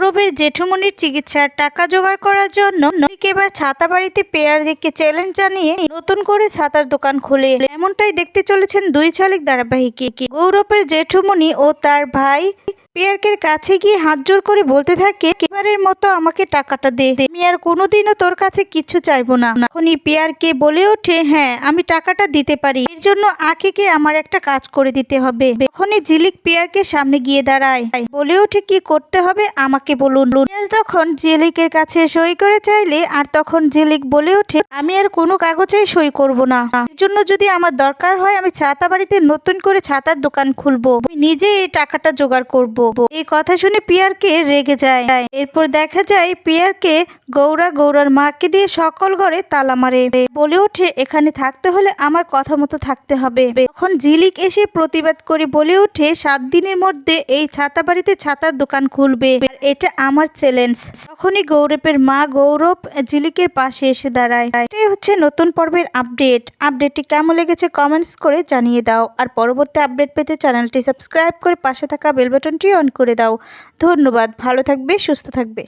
গৌরবের জেঠুমনির চিকিৎসার টাকা জোগাড় করার জন্য এবার ছাতা বাড়িতে পেয়ার দিকে চ্যালেঞ্জ জানিয়ে নতুন করে ছাতার দোকান খুলে এমনটাই দেখতে চলেছেন দুই শালিক ধারাবাহিকে। গৌরবের জেঠুমনি ও তার ভাই পিয়ারকের কাছে গিয়ে হাত জোর করে বলতে থাকে, এবারের মতো আমাকে টাকাটা দে। আমি আর কোনোদিনও তোর কাছে কিচ্ছু চাইব না। তখনই পিয়ারকে বলে ওঠে হ্যাঁ আমি টাকাটা দিতে পারি। এর জন্য আখিকে আমার একটা কাজ করে দিতে হবে। তখনই ঝিলিক পিয়ারকে সামনে গিয়ে দাঁড়ায়। বলে ওঠে, কি করতে হবে আমাকে বলুন। পিয়ার তখন ঝিলিকের কাছে সই করে চাইলে, আর তখন ঝিলিক বলে ওঠে, আমি আর কোনো কাগজে সই করব না। এর জন্য যদি আমার দরকার হয়, আমি ছাতা বাড়িতে নতুন করে ছাতার দোকান খুলবো। আমি নিজে এই টাকাটা জোগাড় করব। এই কথা শুনে পিয়ারকে রেগে যায়। এরপর দেখা যায় পিয়ারকে গৌরা গৌরার মাকে দিয়ে সকল ঘরে তালা মারে। বলে ওঠে, এখানে থাকতে হলে আমার কথা মতো থাকতে হবে। তখন ঝিলিক এসে প্রতিবাদ করে বলে ওঠে, সাত দিনের মধ্যে এই ছাতা বাড়িতে ছাতার দোকান খুলবে। এটা আমার চ্যালেঞ্জ। তখনই গৌরবের মা গৌরব ঝিলিকের পাশে এসে দাঁড়ায়। এটাই হচ্ছে নতুন পর্বের আপডেট। আপডেটটি কেমন লেগেছে কমেন্টস করে জানিয়ে দাও। আর পরবর্তী আপডেট পেতে চ্যানেলটি সাবস্ক্রাইব করে পাশে থাকা বেল বাটনটি অন করে দাও। ধন্যবাদ ভালো থাকবে সুস্থ থাকবে।